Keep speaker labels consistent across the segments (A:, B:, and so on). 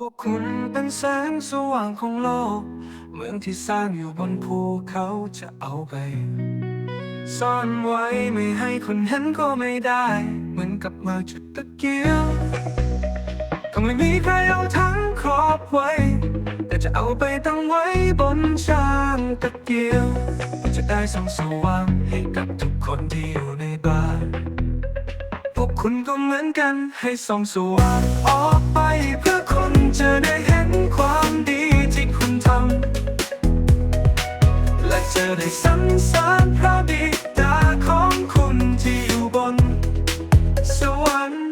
A: พวกคุณเป็นแสงสว่างของโลก เมืองที่สร้างอยู่บนภูเขาจะเอาไป ซ่อนไว้ไม่ให้คนเห็นก็ไม่ได้ เหมือนกับมาจุดตะเกียงก็ไม่มีใครเอาทั้งครอบไว้ แต่จะเอาไปตั้งไว้บนช่างตะเกียงจะได้ส่องสว่างให้กับทุกคนที่อยู่ในบ้านพวกคุณก็เหมือนกันให้ส่องสว่างออกไปเพื่อคน จะได้สรรเสริญพระบิดาของคุณที่อยู่บน สวรรค์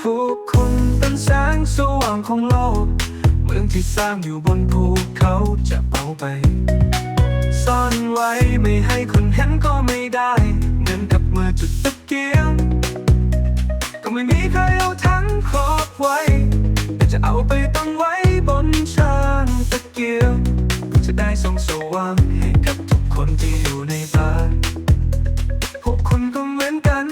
A: พวกคุณเป็นแสงสว่างของโลก เมืองที่สร้างอยู่บนภูเขาจะ ไว้แต่จะเอาไปตั้งไว้บนช่างตะเกียงจะได้ส่องสว่างให้กับทุกคนที่อยู่ในบ้านพวกคุณก็เหมือนกัน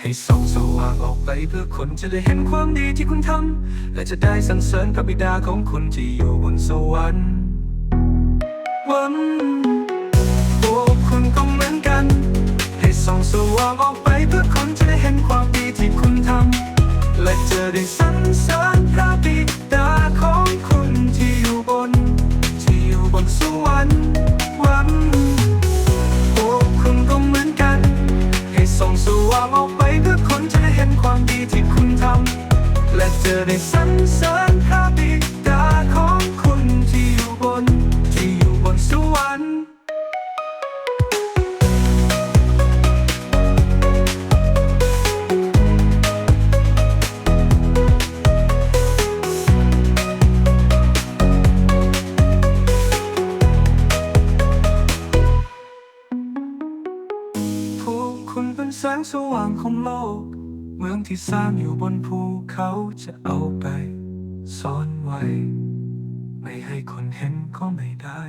A: ให้ส่องสว่างออกไปเพื่อคนจะได้เห็นความดีที่คุณทำและจะได้สรรเสริญพระบิดาของคุณที่อยู่บนสวรรค์วันพวกคุณก็เหมือนกัน ให้ส่องสว่างออกไป ได้สรรเสริญพระบิดาของคุณที่อยู่บน ที่อยู่บนสวรรค์วันพวกคุณก็เหมือนกัน ให้ส่องสว่างออกไปเพื่อคนจะได้เห็นความดีที่คุณทำและจะได้สรรเสริญพระบิดา คุณเป็นแสงสว่างของโลก เมืองที่สร้างอยู่บนภูเขาจะเอาไป ซ่อนไว้ ไม่ให้คนเห็นก็ไม่ได้